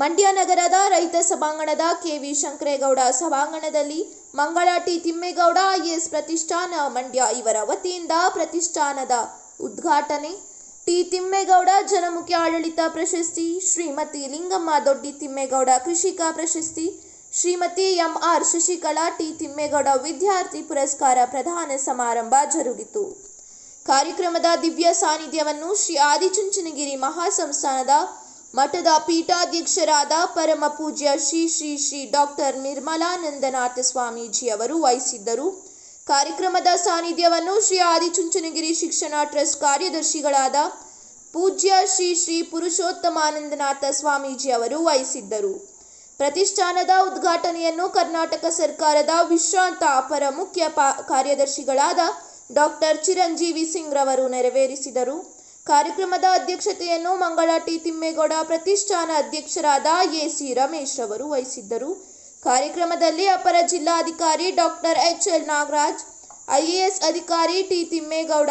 ಮಂಡ್ಯ ನಗರದ ರೈತ ಸಭಾಂಗಣದ ಕೆವಿ ಶಂಕರೇಗೌಡ ಸಭಾಂಗಣದಲ್ಲಿ ಮಂಗಳ ಟಿ ತಿಮ್ಮೇಗೌಡ ಐಎಎಸ್ ಪ್ರತಿಷ್ಠಾನ, ಮಂಡ್ಯ ಇವರ ವತಿಯಿಂದ ಪ್ರತಿಷ್ಠಾನದ ಉದ್ಘಾಟನೆ. ಟಿ ತಿಮ್ಮೇಗೌಡ ಜನಮುಖಿ ಆಡಳಿತ ಪ್ರಶಸ್ತಿ, ಶ್ರೀಮತಿ ಲಿಂಗಮ್ಮ ದೊಡ್ಡಿ ತಿಮ್ಮೇಗೌಡ ಕೃಷಿಕ ಪ್ರಶಸ್ತಿ, Shrimati M R Shashikala T Thimmegowda ವಿದ್ಯಾರ್ಥಿ ಪುರಸ್ಕಾರ ಪ್ರದಾನ ಸಮಾರಂಭ ಜರುಗಿತು. ಕಾರ್ಯಕ್ರಮದ ದಿವ್ಯ ಸಾನ್ನಿಧ್ಯವನ್ನು ಶ್ರೀ ಆದಿಚುಂಚನಗಿರಿ ಮಹಾಸಂಸ್ಥಾನದ ಮಠದ ಪೀಠಾಧ್ಯಕ್ಷರಾದ ಪರಮ ಪೂಜ್ಯ ಶ್ರೀ ಶ್ರೀ ಶ್ರೀ ಡಾಕ್ಟರ್ ನಿರ್ಮಲಾನಂದನಾಥ ಸ್ವಾಮೀಜಿ ಅವರು ವಹಿಸಿದ್ದರು. ಕಾರ್ಯಕ್ರಮದ ಸಾನ್ನಿಧ್ಯವನ್ನು ಶ್ರೀ ಆದಿಚುಂಚನಗಿರಿ ಶಿಕ್ಷಣ ಟ್ರಸ್ಟ್ ಕಾರ್ಯದರ್ಶಿಗಳಾದ ಪೂಜ್ಯ ಶ್ರೀ ಶ್ರೀ ಪುರುಷೋತ್ತಮಾನಂದನಾಥ ಸ್ವಾಮೀಜಿ ಅವರು ವಹಿಸಿದ್ದರು. ಪ್ರತಿಷ್ಠಾನದ ಉದ್ಘಾಟನೆಯನ್ನು ಕರ್ನಾಟಕ ಸರ್ಕಾರದ ವಿಶ್ರಾಂತ ಅಪರ ಮುಖ್ಯ ಕಾರ್ಯದರ್ಶಿಗಳಾದ ಡಾಕ್ಟರ್ ಚಿರಂಜೀವಿ ಸಿಂಗ್ ರವರು ನೆರವೇರಿಸಿದರು. ಕಾರ್ಯಕ್ರಮದ ಅಧ್ಯಕ್ಷತೆಯನ್ನು ಮಂಗಳ ಟಿ. ತಿಮ್ಮೇಗೌಡ ಪ್ರತಿಷ್ಠಾನ ಅಧ್ಯಕ್ಷರಾದ ಎಸಿ ರಮೇಶ್ ರವರು ವಹಿಸಿದ್ದರು. ಕಾರ್ಯಕ್ರಮದಲ್ಲಿ ಅಪರ ಜಿಲ್ಲಾಧಿಕಾರಿ doctor H. L. Nagaraj, I A S ಅಧಿಕಾರಿ T. Thimmegowda,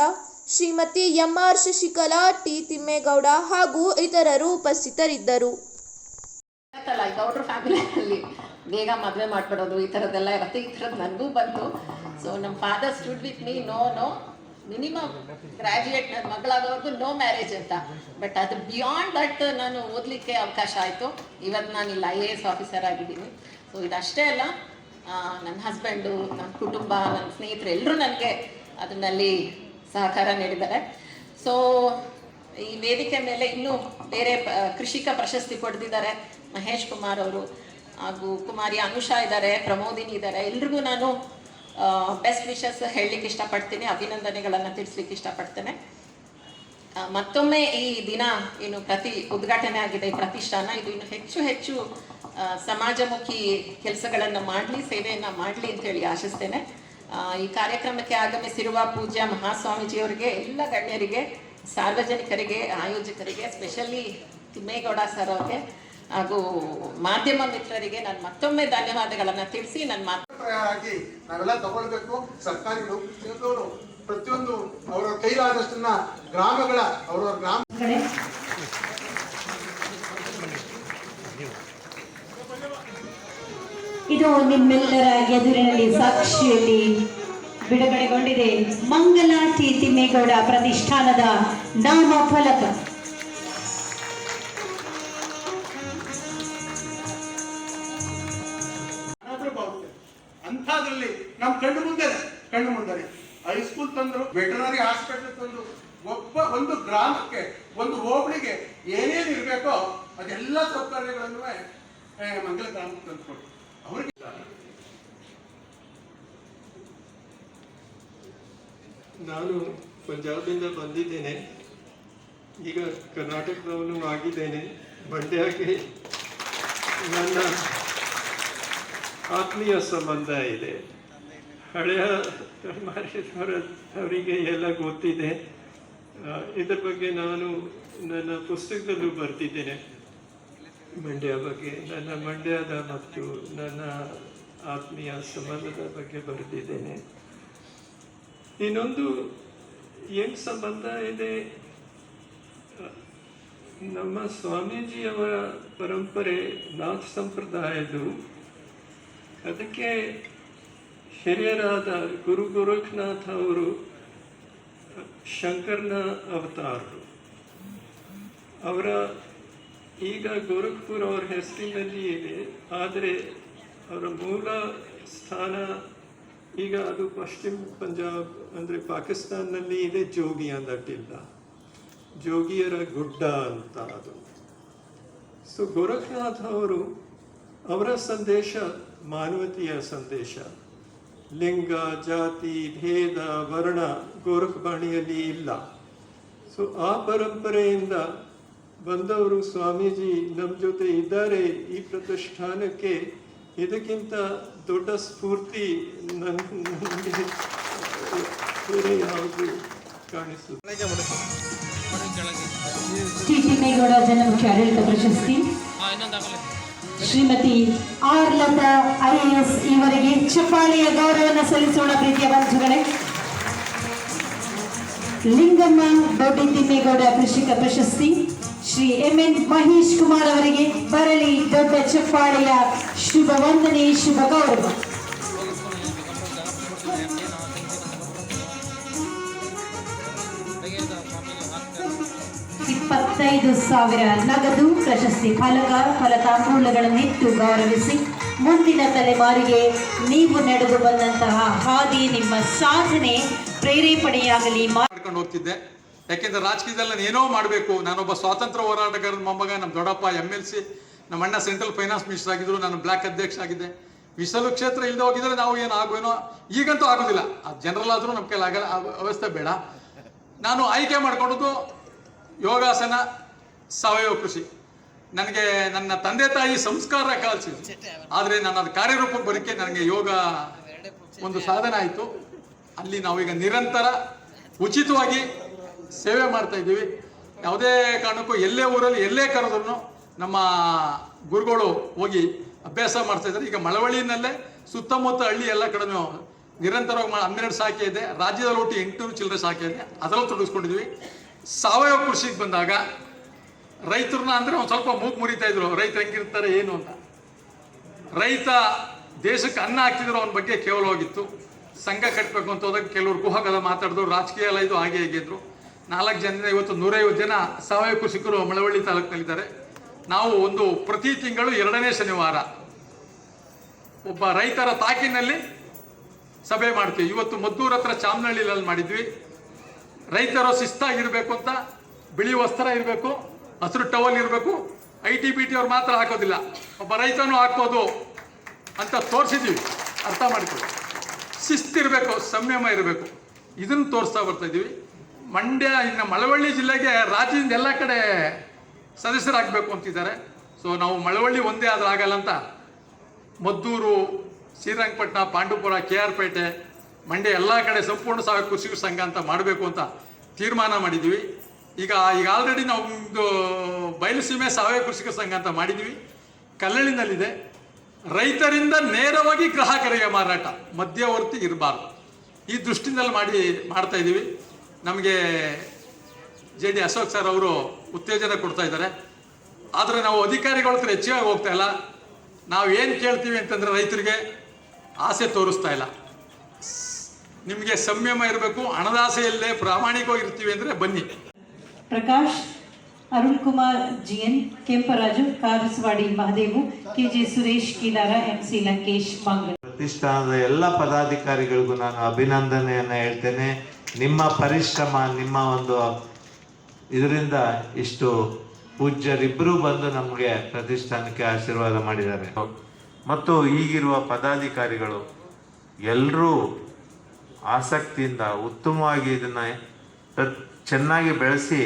Shrimati M R Shashikala, T. Thimmegowda ಹಾಗೂ ಇತರರು ಉಪಸ್ಥಿತರಿದ್ದರು. ಬೇಗ ಮದುವೆ ಮಾಡ್ಬಿಡೋದು ಈ ಥರದ್ದೆಲ್ಲ ಇರುತ್ತೆ. ಈ ಥರದ್ದು ನನಗೂ ಬಂತು. ಸೊ ನಮ್ಮ father stood with me no no minimum graduate ನನ್ನ ಮಗಳಾಗೋವರೆಗೂ ನೋ ಮ್ಯಾರೇಜ್ ಅಂತ. ಬಟ್ ಅದು ಬಿಯಾಂಡ್ ದಟ್ ನಾನು ಓದಲಿಕ್ಕೆ ಅವಕಾಶ ಆಯಿತು. ಇವತ್ತು ನಾನು ಇಲ್ಲಿ ಐ ಎ ಎಸ್ ಆಫೀಸರ್ ಆಗಿದ್ದೀನಿ. ಸೊ ಇದಷ್ಟೇ ಅಲ್ಲ ನನ್ನ ಹಸ್ಬೆಂಡು ನನ್ನ ಕುಟುಂಬ, ನನ್ನ ಸ್ನೇಹಿತರು ಎಲ್ಲರೂ ನನಗೆ ಅದನ್ನಲ್ಲಿ ಸಹಕಾರ ನೀಡಿದ್ದಾರೆ. ಸೊ ಈ ವೇದಿಕೆ ಮೇಲೆ ಇನ್ನೂ ಬೇರೆ ಕೃಷಿಕ ಪ್ರಶಸ್ತಿ ಪಡೆದಿದ್ದಾರೆ. ಮಹೇಶ್ ಕುಮಾರ್ ಅವರು ಹಾಗೂ ಕುಮಾರಿ ಅನುಷಾ ಇದ್ದಾರೆ, ಪ್ರಮೋದಿನಿ ಇದ್ದಾರೆ. ಎಲ್ರಿಗೂ ನಾನು ಬೆಸ್ಟ್ ವಿಶಸ್ ಹೇಳಲಿಕ್ಕೆ ಇಷ್ಟಪಡ್ತೀನಿ, ಅಭಿನಂದನೆಗಳನ್ನು ತಿಳಿಸ್ಲಿಕ್ಕೆ ಇಷ್ಟಪಡ್ತೇನೆ. ಮತ್ತೊಮ್ಮೆ ಈ ದಿನ ಏನು ಪ್ರತಿ ಉದ್ಘಾಟನೆ ಆಗಿದೆ ಪ್ರತಿಷ್ಠಾನ, ಇದು ಇನ್ನು ಹೆಚ್ಚು ಹೆಚ್ಚು ಸಮಾಜಮುಖಿ ಕೆಲಸಗಳನ್ನು ಮಾಡಲಿ, ಸೇವೆಯನ್ನು ಮಾಡಲಿ ಅಂತ ಹೇಳಿ ಆಶಿಸ್ತೇನೆ. ಈ ಕಾರ್ಯಕ್ರಮಕ್ಕೆ ಆಗಮಿಸಿರುವ ಪೂಜ್ಯ ಮಹಾಸ್ವಾಮೀಜಿಯವರಿಗೆ, ಎಲ್ಲ ಗಣ್ಯರಿಗೆ, ಸಾರ್ವಜನಿಕರಿಗೆ, ಆಯೋಜಕರಿಗೆ ಸ್ಪೆಷಲಿ ತಿಮ್ಮೇಗೌಡ ಸರ್ ಅವರಿಗೆ ಹಾಗೂ ಮಾಧ್ಯಮ ಮಿತ್ರರಿಗೆ ನಾನು ಮತ್ತೊಮ್ಮೆ ಧನ್ಯವಾದಗಳನ್ನು ತಿಳಿಸಿ, ನನ್ನ ಮಾತು ಆಗಿ ನಾವೆಲ್ಲ ತಗೊಳ್ಬೇಕು. ಸರ್ಕಾರಿ ನೌಕರಿ ಪ್ರತಿಯೊಂದು ಅವರ ಕೈಲಾದಷ್ಟನ್ನ ಗ್ರಾಮಗಳ, ಅವರ ಗ್ರಾಮ ಇದು ನಿಮ್ಮೆಲ್ಲರ ಎದುರಿನಲ್ಲಿ ಸಾಕ್ಷಿಯಲ್ಲಿ ಬಿಡುಗಡೆಗೊಂಡಿದೆ ಮಂಗಲ ಟಿ ತಿಮ್ಮೇಗೌಡ ಪ್ರತಿಷ್ಠಾನದ ನಾಮ ನಮ್ಮ ಕಣ್ಣು ಮುಂದೆ ಕಣ್ಣು ಮುಂದೆ ಹೈಸ್ಕೂಲ್ ತಂದ್ರು ವೆಟರ್ನರಿ ಹಾಸ್ಪಿಟಲ್ ತಂದ್ರು. ಒಬ್ಬ ಒಂದು ಗ್ರಾಮಕ್ಕೆ, ಒಂದು ಹೋಬಳಿಗೆ ಏನೇನು ಇರಬೇಕೋ ಅದೆಲ್ಲ ಸೌಕರ್ಯಗಳನ್ನು ಮಂಗಲ ಗ್ರಾಮಕ್ಕೆ ತಂದುಕೊಡ್ತು ಅವ್ರಿಗೆ ನಾನು ಪಂಜಾಬಿಂದ ಬಂದಿದ್ದೇನೆ. ಈಗ ಕರ್ನಾಟಕದವನು ಆಗಿದ್ದೇನೆ. ಮಂಡ್ಯಕ್ಕೆ ನನ್ನ ಆತ್ಮೀಯ ಸಂಬಂಧ ಇದೆ. ಹಳೆಯ ಮಾರೇಶ್ವರ ಅವರಿಗೆ ಎಲ್ಲ ಗೊತ್ತಿದೆ. ಇದರ ಇದ್ರ ಬಗ್ಗೆ ನಾನು ನನ್ನ ಪುಸ್ತಕದಲ್ಲೂ ಬರ್ತಿದ್ದೇನೆ. ಮಂಡ್ಯ ಬಗ್ಗೆ, ನನ್ನ ಮಂಡ್ಯದ ಮತ್ತು ನನ್ನ ಆತ್ಮೀಯ ಸಂಬಂಧದ ಬಗ್ಗೆ ಬರೆದಿದ್ದೇನೆ ಇನ್ನೊಂದು ಏನು ಸಂಬಂಧ ಇದೆ? ನಮ್ಮ ಸ್ವಾಮೀಜಿಯವರ ಪರಂಪರೆ ನಾಥ್ ಸಂಪ್ರದಾಯದು ಅದಕ್ಕೆ ಹಿರಿಯರಾದ ಗುರು ಗೋರಖ್ನಾಥ್ ಅವರು ಶಂಕರ್ನ ಅವತಾರರು. ಅವರ ಈಗ ಗೋರಖ್ಪುರ್ ಅವರ ಹೆಸರಿನಲ್ಲಿ ಇದೆ. ಆದರೆ ಅವರ ಮೂಲ ಸ್ಥಾನ ಈಗ ಅದು ಪಶ್ಚಿಮ ಪಂಜಾಬ್ ಅಂದರೆ ಪಾಕಿಸ್ತಾನ್ನಲ್ಲಿ ಇದೆ ಜೋಗಿ ಅನ್ನಟ್ಟಿಲ್ಲ ಜೋಗಿಯರ ಗುಡ್ಡ ಅಂತ ಅದು. ಸೊ ಗೋರಖ್ನಾಥ್ ಅವರು ಅವರ ಸಂದೇಶ, ಮಾನವತೆಯ ಸಂದೇಶ. ಲಿಂಗ ಜಾತಿ ಭೇದ ವರ್ಣ ಗೋರಖ್-ಬಾಣಿಯಲ್ಲಿ ಇಲ್ಲ. ಸೊ ಆ ಪರಂಪರೆಯಿಂದ ಬಂದವರು ಸ್ವಾಮೀಜಿ ನಮ್ಮ ಜೊತೆ ಇದ್ದಾರೆ ಈ ಪ್ರತಿಷ್ಠಾನಕ್ಕೆ. ಇದಕ್ಕಿಂತ ದೊಡ್ಡ ಸ್ಫೂರ್ತಿ ನನ್ ನನಗೆ ಬೇರೆ ಯಾವುದು ಕಾಣಿಸುತ್ತೆ. ಪ್ರಶಸ್ತಿ. ಶ್ರೀಮತಿ ಆರ್ ಲತಾ ಐಎಎಸ್ ಇವರಿಗೆ ಚಪ್ಪಾಳೆಯ ಗೌರವವನ್ನು ಸಲ್ಲಿಸೋಣ ಪ್ರೀತಿಯ ಬಂಧುಗಳೇ. ಲಿಂಗಮ್ಮ ದೊಡ್ಡಿ ತಿಮ್ಮೇಗೌಡ ಕೃಷಿಕ ಪ್ರಶಸ್ತಿ. ಶ್ರೀ ಎಂ ಎನ್ ಮಹೇಶ್ ಕುಮಾರ್ ಅವರಿಗೆ ಬರಲಿ ದೊಡ್ಡ ಚಪ್ಪಾಳೆಯ ಶುಭ ವಂದನೆ ಶುಭ ಗೌರವ. ಇಪ್ಪತ್ತೈದು ಸಾವಿರ ನಗದು, ಪ್ರಶಸ್ತಿ ಫಲಕ ಫಲತಾಂಬೂಲಗಳನ್ನಿಟ್ಟು ಗೌರವಿಸಿ ಮುಂದಿನ ತಲೆಮಾರಿಗೆ ನೀವು ನಡೆದು ಬಂದಂತಹ ಹಾದಿ ನಿಮ್ಮ ಸಾಧನೆ ಪ್ರೇರೇಪಣೆಯಾಗಲಿ. ಮಾಡ್ಕೊಂಡು ಹೋಗ್ತಿದ್ದೆ. ಯಾಕೆಂದ್ರೆ ರಾಜಕೀಯದಲ್ಲಿ ನಾನು ಏನೋ ಮಾಡಬೇಕು. ನಾನೊಬ್ಬ ಸ್ವಾತಂತ್ರ್ಯ ಹೋರಾಟಗಾರನ ಮೊಮ್ಮಗ, ನಮ್ಮ ದೊಡ್ಡಪ್ಪ ಎಂ ಎಲ್ ಸಿ ನಮ್ಮ ಅಣ್ಣ ಸೆಂಟ್ರಲ್ ಫೈನಾನ್ಸ್ ಮಿನಿಸ್ಟರ್ ಆಗಿದ್ರು, ನಾನು ಬ್ಲಾಕ್ ಅಧ್ಯಕ್ಷ ಆಗಿದ್ದೆ. ಮೀಸಲು ಕ್ಷೇತ್ರ ಇಲ್ಲದೆ ಹೋಗಿದ್ರೆ ನಾವು ಏನು ಆಗುವೇನೋ, ಈಗಂತೂ ಆಗೋದಿಲ್ಲ. ಅದು ಜನರಲ್ ಆದರೂ ನಮ್ಮ ಕೈಲಿ ಆಗಲ್ಲ, ಆ ವ್ಯವಸ್ಥೆ ಬೇಡ. ನಾನು ಆಯ್ಕೆ ಮಾಡ್ಕೊಂಡದ್ದು ಯೋಗಾಸನ ಸಾವಯವ ಕೃಷಿ. ನನಗೆ ನನ್ನ ತಂದೆ ತಾಯಿ ಸಂಸ್ಕಾರ ಕಲಿಸಿದ್ರು. ಆದರೆ ನಾನು ಅದು ಕಾರ್ಯರೂಪಕ್ಕೆ ಬರೋಕ್ಕೆ ನನಗೆ ಯೋಗ ಒಂದು ಸಾಧನ ಆಯಿತು. ಅಲ್ಲಿ ನಾವೀಗ ನಿರಂತರ, ಉಚಿತವಾಗಿ ಸೇವೆ ಮಾಡ್ತಾ ಇದ್ದೀವಿ. ಯಾವುದೇ ಕಾರಣಕ್ಕೂ ಎಲ್ಲೇ ಊರಲ್ಲಿ, ಎಲ್ಲೇ ಕರೆದ್ರು ನಮ್ಮ ಗುರುಗಳು ಹೋಗಿ ಅಭ್ಯಾಸ ಮಾಡ್ತಾ ಇದ್ದಾರೆ. ಈಗ ಮಳವಳ್ಳಿನಲ್ಲೇ ಸುತ್ತಮುತ್ತ ಹಳ್ಳಿ ಎಲ್ಲ ಕಡೆನೂ ನಿರಂತರವಾಗಿ ಹನ್ನೆರಡು ಶಾಖೆ ಇದೆ. ರಾಜ್ಯದಲ್ಲಿ ಒಟ್ಟು ಎಂಟುನೂರು ಚಿಲ್ಲರೆ ಶಾಖೆ ಇದೆ. ಅದರಲ್ಲೂ ತೊಡಗಿಸ್ಕೊಂಡಿದ್ವಿ ಸಾವಯವ ಕೃಷಿಗೆ ಬಂದಾಗ ರೈತರನ್ನ ಅಂದರೆ ಒಂದು ಸ್ವಲ್ಪ ಮೂಗು ಮುರಿತಾ ಇದ್ರು, ರೈತರು ಹೆಂಗಿರ್ತಾರೆ ಏನು ಅಂತ. ರೈತ ದೇಶಕ್ಕೆ ಅನ್ನ ಹಾಕ್ತಿದ್ರು ಅವನ ಬಗ್ಗೆ ಕೇವಲವಾಗಿತ್ತು ಸಂಘ ಕಟ್ಟಬೇಕು ಅಂತ ಹೋದಾಗ ಕೆಲವರು ಕುಹಕದ ಮಾತಾಡಿದ್ರು, ರಾಜಕೀಯ ಎಲ್ಲ ಇದು ಹಾಗೆ ಹೇಗಿದ್ರು ನಾಲ್ಕು ಜನ, ಇವತ್ತು ನೂರೈವತ್ತು ಜನ ಸಾವಯವ ಕೃಷಿಕರು ಮಳವಳ್ಳಿ ತಾಲೂಕಿನಲ್ಲಿದ್ದಾರೆ. ನಾವು ಒಂದು ಪ್ರತಿ ತಿಂಗಳು ಎರಡನೇ ಶನಿವಾರ ಒಬ್ಬ ರೈತರ ತಾಕಿನಲ್ಲಿ ಸಭೆ ಮಾಡ್ತೀವಿ. ಇವತ್ತು ಮದ್ದೂರ ಹತ್ರ ಚಾಮನಹಳ್ಳಿಲಲ್ಲಿ ಮಾಡಿದ್ವಿ. ರೈತರು ಶಿಸ್ತಾಗಿರ್ಬೇಕು ಅಂತ, ಬಿಳಿ ವಸ್ತ್ರ ಇರಬೇಕು, ಹಸಿರು ಟವಲ್ ಇರಬೇಕು ಐ ಟಿ ಬಿ ಟಿ ಅವ್ರು ಮಾತ್ರ ಹಾಕೋದಿಲ್ಲ. ಒಬ್ಬ ರೈತನು ಹಾಕೋದು ಅಂತ ತೋರಿಸಿದ್ದೀವಿ ಅರ್ಥ ಮಾಡ್ಕೊಳ್ಳಿ. ಶಿಸ್ತಿರಬೇಕು, ಸಂಯಮ ಇರಬೇಕು. ಇದನ್ನು ತೋರಿಸ್ತಾ ಬರ್ತಾ ಇದ್ದೀವಿ ಮಂಡ್ಯ, ಇನ್ನು ಮಳವಳ್ಳಿ ಜಿಲ್ಲೆಗೆ ರಾಜ್ಯದಿಂದ ಎಲ್ಲ ಕಡೆ ಸದಸ್ಯರಾಗಬೇಕು ಅಂತಿದ್ದಾರೆ. ಸೊ ನಾವು ಮಳವಳ್ಳಿ ಒಂದೇ ಆದ್ರೆ ಆಗಲ್ಲ ಅಂತ ಮದ್ದೂರು, ಶ್ರೀರಂಗಪಟ್ಟಣ, ಪಾಂಡುಪುರ, ಕೆ ಆರ್ ಪೇಟೆ ಮಂಡ್ಯ ಎಲ್ಲ ಕಡೆ ಸಂಪೂರ್ಣ ಸಾವಯವ ಕೃಷಿ ಸಂಘ ಅಂತ ಮಾಡಬೇಕು ಅಂತ ತೀರ್ಮಾನ ಮಾಡಿದ್ದೀವಿ ಈಗ ಈಗ ಆಲ್ರೆಡಿ ನಾವು ಒಂದು ಬಯಲುಸೀಮೆ ಸಾವಯವ ಕೃಷಿಕ ಸಂಘ ಅಂತ ಮಾಡಿದ್ದೀವಿ ಕಲ್ಲಳ್ಳಿನಲ್ಲಿದೆ ರೈತರಿಂದ ನೇರವಾಗಿ ಗ್ರಾಹಕರಿಗೆ ಮಾರಾಟ, ಮಧ್ಯವರ್ತಿ ಇರಬಾರ್ದು. ಈ ದೃಷ್ಟಿನಲ್ಲಿ ಮಾಡಿ, ಮಾಡ್ತಾ ಇದ್ದೀವಿ ನಮಗೆ ಜೆ ಡಿ ಅಶೋಕ್ ಸರ್ ಅವರು ಉತ್ತೇಜನ ಕೊಡ್ತಾ ಇದ್ದಾರೆ. ಆದರೆ ನಾವು ಅಧಿಕಾರಿಗಳ ಹತ್ರ ಹೆಚ್ಚಾಗಿ ಹೋಗ್ತಾ ಇಲ್ಲ. ನಾವು ಏನು ಕೇಳ್ತೀವಿ ಅಂತಂದರೆ ರೈತರಿಗೆ ಆಸೆ ತೋರಿಸ್ತಾ ಇಲ್ಲ. ನಿಮಗೆ ಸಂಯಮ ಇರಬೇಕು ಹಣದಾಸೆಯಲ್ಲೇ ಪ್ರಾಮಾಣಿಕವಾಗಿ ಇರ್ತೀವಿ ಅಂದರೆ ಬನ್ನಿ. Prakash Arun Kumar G N Kemparaju Karasavadi Mahadevu K J Suresh ಶ್ರೀಶ್ಕಿನ C Lankesh Mangala ಪ್ರತಿಷ್ಠಾನದ ಎಲ್ಲ ಪದಾಧಿಕಾರಿಗಳಿಗೂ ನಾನು ಅಭಿನಂದನೆಯನ್ನು ಹೇಳ್ತೇನೆ. ನಿಮ್ಮ ಪರಿಶ್ರಮ ನಿಮ್ಮ ಒಂದು ಇದರಿಂದ ಇಷ್ಟು ಪೂಜ್ಯರಿಬ್ಬರೂ ಬಂದು ನಮಗೆ ಪ್ರತಿಷ್ಠಾನಕ್ಕೆ ಆಶೀರ್ವಾದ ಮಾಡಿದ್ದಾರೆ. ಮತ್ತು ಈಗಿರುವ ಪದಾಧಿಕಾರಿಗಳು ಎಲ್ಲರೂ ಆಸಕ್ತಿಯಿಂದ ಉತ್ತಮವಾಗಿ ಇದನ್ನು ಚೆನ್ನಾಗಿ ಬೆಳೆಸಿ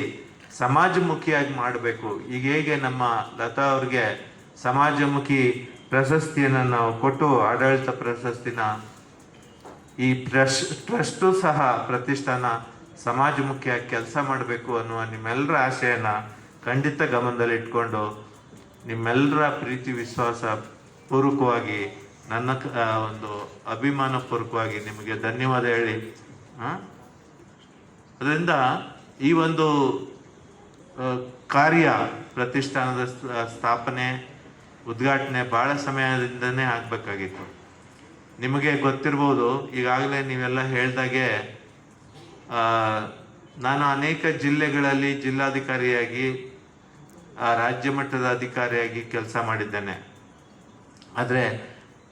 ಸಮಾಜಮುಖಿಯಾಗಿ ಮಾಡಬೇಕು. ಈಗ ಹೇಗೆ ನಮ್ಮ ಲತಾ ಅವ್ರಿಗೆ ಸಮಾಜಮುಖಿ ಪ್ರಶಸ್ತಿಯನ್ನು ನಾವು ಕೊಟ್ಟು ಆಡಳಿತ ಪ್ರಶಸ್ತಿನ ಈ ಪ್ರಶ್, ಟ್ರಸ್ಟು ಸಹ ಪ್ರತಿಷ್ಠಾನ ಸಮಾಜಮುಖಿಯಾಗಿ ಕೆಲಸ ಮಾಡಬೇಕು ಅನ್ನುವ ನಿಮ್ಮೆಲ್ಲರ ಆಶಯನ ಖಂಡಿತ ಗಮನದಲ್ಲಿ ಇಟ್ಕೊಂಡು ನಿಮ್ಮೆಲ್ಲರ ಪ್ರೀತಿ, ವಿಶ್ವಾಸ ಪೂರ್ವಕವಾಗಿ ನನ್ನ ಒಂದು ಅಭಿಮಾನಪೂರ್ವಕವಾಗಿ ನಿಮಗೆ ಧನ್ಯವಾದ ಹೇಳಿ. ಅದರಿಂದ ಈ ಒಂದು ಕಾರ್ಯ ಪ್ರತಿಷ್ಠಾನದ ಸ್ಥಾಪನೆ, ಉದ್ಘಾಟನೆ ಭಾಳ ಸಮಯದಿಂದನೇ ಆಗಬೇಕಾಗಿತ್ತು. ನಿಮಗೆ ಗೊತ್ತಿರ್ಬೋದು, ಈಗಾಗಲೇ ನೀವೆಲ್ಲ ಹೇಳ್ದಾಗೆ ನಾನು ಅನೇಕ ಜಿಲ್ಲೆಗಳಲ್ಲಿ ಜಿಲ್ಲಾಧಿಕಾರಿಯಾಗಿ ರಾಜ್ಯ ಮಟ್ಟದ ಅಧಿಕಾರಿಯಾಗಿ ಕೆಲಸ ಮಾಡಿದ್ದೇನೆ. ಆದರೆ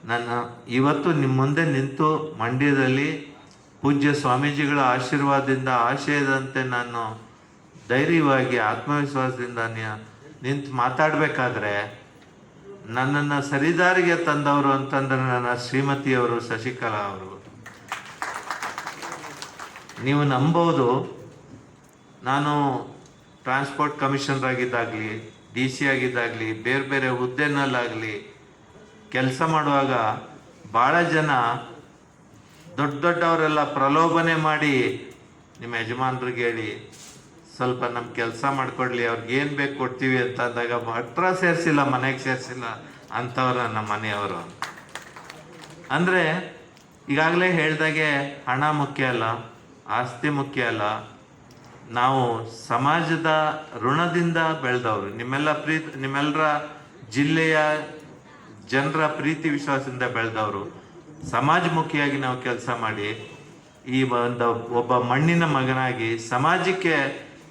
ನನ್ನ ಇವತ್ತು ನಿಮ್ಮ ಮುಂದೆ ನಿಂತು ಮಂಡ್ಯದಲ್ಲಿ ಪೂಜ್ಯ ಸ್ವಾಮೀಜಿಗಳ ಆಶೀರ್ವಾದದಿಂದ, ಆಶಯದಂತೆ ನಾನು ಧೈರ್ಯವಾಗಿ, ಆತ್ಮವಿಶ್ವಾಸದಿಂದ ನಿಂತು ಮಾತಾಡಬೇಕಾದ್ರೆ ನನ್ನನ್ನು ಸರಿದಾರಿಗೆ ತಂದವರು ಅಂತಂದ್ರೆ ನನ್ನ ಶ್ರೀಮತಿಯವರು ಶಶಿಕಲಾ ಅವರು. ನೀವು ನಂಬೋದು. ನಾನು ಟ್ರಾನ್ಸ್ಪೋರ್ಟ್ ಕಮಿಷನರ್ ಆಗಿದ್ದಾಗಲಿ, ಡಿ ಸಿ ಆಗಿದ್ದಾಗಲಿ, ಬೇರೆ ಬೇರೆ ಹುದ್ದೆನಲ್ಲಾಗಲಿ ಕೆಲಸ ಮಾಡುವಾಗ ಭಾಳ ಜನ ದೊಡ್ಡ ದೊಡ್ಡವರೆಲ್ಲ ಪ್ರಲೋಭನೆ ಮಾಡಿ ನಿಮ್ಮ ಯಜಮಾನ್ರಿಗೆ ಹೇಳಿ, ಸ್ವಲ್ಪ ನಮ್ಮ ಕೆಲಸ ಮಾಡಿಕೊಡ್ಲಿ, ಅವ್ರಿಗೆ ಏನು ಬೇಕು ಕೊಡ್ತೀವಿ ಅಂತ ಅಂದಾಗ ಹತ್ರ ಸೇರಿಸಿಲ್ಲ, ಮನೆಗೆ ಸೇರಿಸಿಲ್ಲ ಅಂಥವ್ರ ನಮ್ಮ ಮನೆಯವರು. ಅಂದರೆ ಈಗಾಗಲೇ ಹೇಳ್ದಾಗೆ ಹಣ ಮುಖ್ಯ ಅಲ್ಲ, ಆಸ್ತಿ ಮುಖ್ಯ ಅಲ್ಲ. ನಾವು ಸಮಾಜದ ಋಣದಿಂದ ಬೆಳೆದವರು. ನಿಮ್ಮೆಲ್ಲ ಪ್ರೀತಿ ನಿಮ್ಮೆಲ್ಲರ ಜಿಲ್ಲೆಯ ಜನರ ಪ್ರೀತಿ ವಿಶ್ವಾಸದಿಂದ ಬೆಳೆದವರು, ಸಮಾಜಮುಖಿಯಾಗಿ ನಾವು ಕೆಲಸ ಮಾಡಿ, ಈ ಒಂದು ಒಬ್ಬ ಮಣ್ಣಿನ ಮಗನಾಗಿ ಸಮಾಜಕ್ಕೆ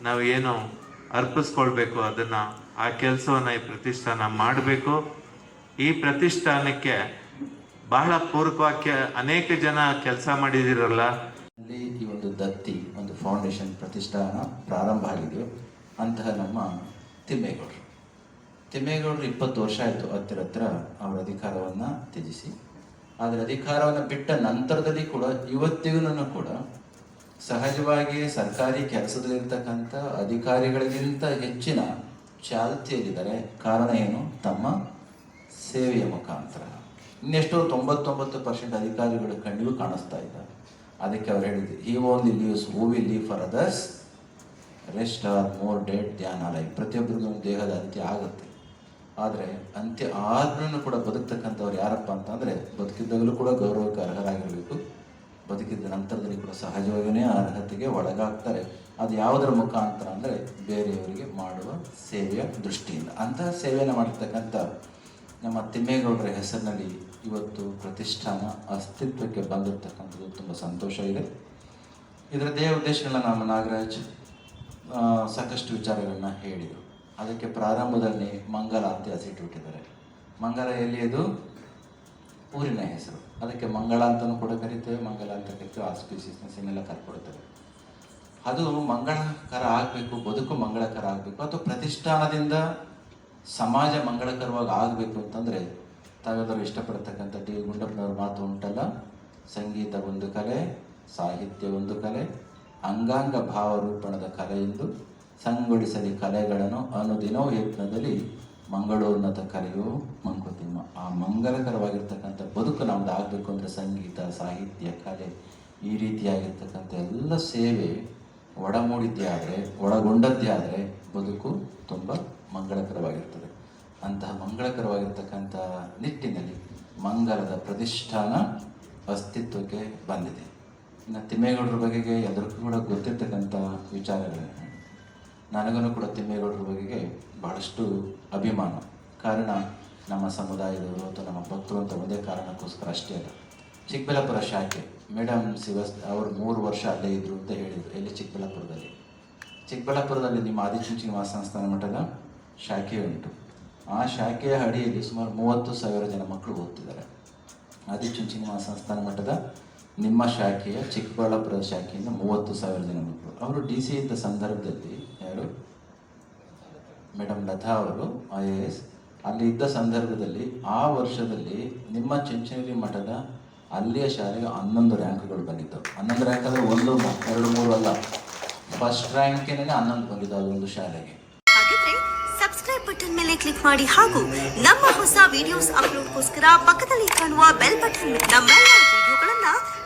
ನಾವು ಏನು ಅರ್ಪಿಸ್ಕೊಳ್ಬೇಕು, ಅದನ್ನ ಆ ಕೆಲಸವನ್ನು ಈ ಪ್ರತಿಷ್ಠಾನ ಮಾಡಬೇಕು. ಈ ಪ್ರತಿಷ್ಠಾನಕ್ಕೆ ಬಹಳ ಪೂರಕವಾಗಿ ಅನೇಕ ಜನ ಕೆಲಸ ಮಾಡಿದಿರಲ್ಲ. ಅಲ್ಲಿ ಈ ಒಂದು ದತ್ತಿ, ಒಂದು ಫೌಂಡೇಶನ್ ಪ್ರತಿಷ್ಠಾನ ಪ್ರಾರಂಭ ಆಗಿದೆ. ಅಂತಹ ನಮ್ಮ ತಿಮ್ಮೇಗೌಡರು. ತಿಮ್ಮೇಗೌಡರು ಇಪ್ಪತ್ತು ವರ್ಷ ಆಯಿತು ಹತ್ತಿರ ಹತ್ರ ಅವರ ಅಧಿಕಾರವನ್ನು ತ್ಯಜಿಸಿ. ಆದರೆ ಅಧಿಕಾರವನ್ನು ಬಿಟ್ಟ ನಂತರದಲ್ಲಿ ಕೂಡ ಇವತ್ತಿಗೂ ಕೂಡ ಸಹಜವಾಗಿ ಸರ್ಕಾರಿ ಕೆಲಸದಲ್ಲಿರ್ತಕ್ಕಂಥ ಅಧಿಕಾರಿಗಳಿಗಿಂತ ಹೆಚ್ಚಿನ ಚಾಲ್ತಿಯಲ್ಲಿದ್ದಾರೆ. ಕಾರಣ ಏನು? ತಮ್ಮ ಸೇವೆಯ ಮುಖಾಂತರ. ಇನ್ನೆಷ್ಟೋ ತೊಂಬತ್ತೊಂಬತ್ತು ಪರ್ಸೆಂಟ್ ಅಧಿಕಾರಿಗಳು ಕಂಡಿಗೂ ಕಾಣಿಸ್ತಾ ಇದ್ದಾರೆ ಅದಕ್ಕೆ ಅವ್ರು ಹೇಳಿದ್ರು he only lives who will live for others rest are more dead ಧ್ಯಾನ ಲೈಫ್ ಪ್ರತಿಯೊಬ್ಬರಿಗೂ ದೇಹದ ಅಂತ್ಯ ಆಗುತ್ತೆ. ಆದರೆ ಅಂತ್ಯ ಆದ್ರೂ ಕೂಡ ಬದುಕ್ತಕ್ಕಂಥವ್ರು ಯಾರಪ್ಪ ಅಂತಂದರೆ ಬದುಕಿದ್ದಾಗಲೂ ಕೂಡ ಗೌರವಕ್ಕೆ ಅರ್ಹರಾಗಿರಬೇಕು. ಬದುಕಿದ ನಂತರದಲ್ಲಿ ಕೂಡ ಸಹಜವಾಗಿಯೇ ಅರ್ಹತೆಗೆ ಒಳಗಾಗ್ತಾರೆ. ಅದು ಯಾವುದರ ಮುಖಾಂತರ ಅಂದರೆ ಬೇರೆಯವರಿಗೆ ಮಾಡುವ ಸೇವೆಯ ದೃಷ್ಟಿಯಿಂದ. ಅಂತಹ ಸೇವೆಯನ್ನು ಮಾಡಿರ್ತಕ್ಕಂಥ ನಮ್ಮ ತಿಮ್ಮೇಗೌಡರ ಹೆಸರಿನಲ್ಲಿ ಇವತ್ತು ಪ್ರತಿಷ್ಠಾನ ಅಸ್ತಿತ್ವಕ್ಕೆ ಬಂದಿರತಕ್ಕಂಥದ್ದು ತುಂಬ ಸಂತೋಷ ಇದೆ. ಇದರ ದೇಹ ಉದ್ದೇಶಗಳನ್ನ ನಮ್ಮ ನಾಗರಾಜ್ ಸಾಕಷ್ಟು ವಿಚಾರಗಳನ್ನ ಹೇಳಿದರು. ಅದಕ್ಕೆ ಪ್ರಾರಂಭದಲ್ಲಿ ಮಂಗಲ ಅಂತ ಇಟ್ಟುಬಿಟ್ಟಿದ್ದಾರೆ ಮಂಗಲ ಎಲ್ಲಿಯದು ಊರಿನ ಹೆಸರು. ಅದಕ್ಕೆ ಮಂಗಳ ಅಂತಲೂ ಕೂಡ ಕರಿತೇವೆ, ಮಂಗಲ ಅಂತ ಕರಿತೇವೆ ಆಸ್ಪೀಸಿಸ್ನೆಸ್ ಸಿನೆಲ್ಲ ಕರ್ಕೊಡ್ತೇವೆ. ಅದು ಮಂಗಳಕರ ಆಗಬೇಕು, ಬದುಕು ಮಂಗಳಕರ ಆಗಬೇಕು, ಅಥವಾ ಪ್ರತಿಷ್ಠಾನದಿಂದ ಸಮಾಜ ಮಂಗಳಕರವಾಗಿ ಆಗಬೇಕು ಅಂತಂದರೆ ತಾವೆಲ್ಲರೂ ಇಷ್ಟಪಡ್ತಕ್ಕಂಥ ಡಿ ಗುಂಡಪ್ಪನವ್ರ ಮಾತು ಉಂಟಲ್ಲ? ಸಂಗೀತ ಒಂದು ಕಲೆ, ಸಾಹಿತ್ಯ ಒಂದು ಕಲೆ, ಅಂಗಾಂಗ ಭಾವರೂಪಣದ ಕಲೆಯೆಂದು ಸಂಗೊಳಿಸಲಿ ಕಲೆಗಳನ್ನು ಅನುದಿನವೂ ಯತ್ನದಲ್ಲಿ ಮಂಗಳೂರಿನತ ಕಲೆಯು ಮಂಕುತಿಮ್ಮ ಆ ಮಂಗಲಕರವಾಗಿರ್ತಕ್ಕಂಥ ಬದುಕು ನಮ್ದು ಆಗಬೇಕು ಅಂದರೆ ಸಂಗೀತ, ಸಾಹಿತ್ಯ, ಕಲೆ ಈ ರೀತಿಯಾಗಿರ್ತಕ್ಕಂಥ ಎಲ್ಲ ಸೇವೆ ಒಡಮೂಡಿದ್ದೇ ಆದರೆ ಒಳಗೊಂಡದ್ದೇ ಆದರೆ ಬದುಕು ತುಂಬ ಮಂಗಳಕರವಾಗಿರ್ತದೆ. ಅಂತಹ ಮಂಗಳಕರವಾಗಿರ್ತಕ್ಕಂಥ ನಿಟ್ಟಿನಲ್ಲಿ ಮಂಗಲದ ಪ್ರತಿಷ್ಠಾನ ಅಸ್ತಿತ್ವಕ್ಕೆ ಬಂದಿದೆ. ಇನ್ನು ತಿಮ್ಮೇಗೌಡರ ಬಗೆಗೆ ಎಲ್ಲರಿಗೂ ಕೂಡ ಗೊತ್ತಿರ್ತಕ್ಕಂಥ ವಿಚಾರಗಳೇನು? ನನಗೂ ಕೂಡ ತಿಮ್ಮೇಗೌಡರ ಬಗೆಗೆ ಬಹಳಷ್ಟು ಅಭಿಮಾನ. ಕಾರಣ ನಮ್ಮ ಸಮುದಾಯದವರು ಅಥವಾ ನಮ್ಮ ಭಕ್ತರು ಅಂತ ಒಂದೇ ಕಾರಣಕ್ಕೋಸ್ಕರ ಅಷ್ಟೇ ಅಲ್ಲ. ಚಿಕ್ಕಬಳ್ಳಾಪುರ ಶಾಖೆ ಮೇಡಮ್ ಶಿವಸ್, ಅವರು ಮೂರು ವರ್ಷ ಅಲ್ಲೇ ಇದ್ದರು ಅಂತ ಹೇಳಿದರು. ಎಲ್ಲಿ? ಚಿಕ್ಕಬಳ್ಳಾಪುರದಲ್ಲಿ. ಚಿಕ್ಕಬಳ್ಳಾಪುರದಲ್ಲಿ ನಿಮ್ಮ ಆದಿಚುಂಚನವಾಸ ಸಂಸ್ಥಾನ ಮಠದ ಶಾಖೆ ಉಂಟು. ಆ ಶಾಖೆಯ ಅಡಿಯಲ್ಲಿ ಸುಮಾರು ಮೂವತ್ತು ಸಾವಿರ ಜನ ಮಕ್ಕಳು ಓದ್ತಿದ್ದಾರೆ. ನಿವಾಸ ಸಂಸ್ಥಾನ ಮಠದ ನಿಮ್ಮ ಶಾಖೆಯ ಚಿಕ್ಕಬಳ್ಳಾಪುರ ಶಾಖೆಯಿಂದ ಮೂವತ್ತು ಸಾವಿರ ಜನ ಮಕ್ಕಳು ಅವರು ಡಿ ಸಿ ಇದ್ದ ಸಂದರ್ಭದಲ್ಲಿ ಯಾರು? ಮೇಡಮ್ ಲತಾ ಅವರು, ಐ ಎ ಎಸ್. ಅಲ್ಲಿ ಇದ್ದ ಸಂದರ್ಭದಲ್ಲಿ ಆ ವರ್ಷದಲ್ಲಿ ನಿಮ್ಮ ಚುಂಚನಗಿರಿ ಮಠದ ಅಲ್ಲಿಯ ಶಾಲೆಗೆ ಹನ್ನೊಂದು ರ್ಯಾಂಕ್ಗಳು ಬಂದಿತ್ತು ಹನ್ನೊಂದು ರ್ಯಾಂಕ್ ಅಂದರೆ ಒಂದು ಎರಡು ಮೂರು ಅಲ್ಲ. ಫಸ್ಟ್ ರ್ಯಾಂಕಿನಲ್ಲಿ ಹನ್ನೊಂದು ಬಂದಿದ್ದು ಒಂದು ಶಾಲೆಗೆ. ಸಬ್ಸ್ಕ್ರೈಬ್ ಬಟನ್ ಮೇಲೆ ಕ್ಲಿಕ್ ಮಾಡಿ ಹಾಗೂ ನಮ್ಮ ಹೊಸ ವಿಡಿಯೋಸ್ ಅಪ್ಲೋಡ್ಗೋಸ್ಕರ ಪಕ್ಕದಲ್ಲಿ ಕಾಣುವ ಬೆಲ್ ಬಟನ್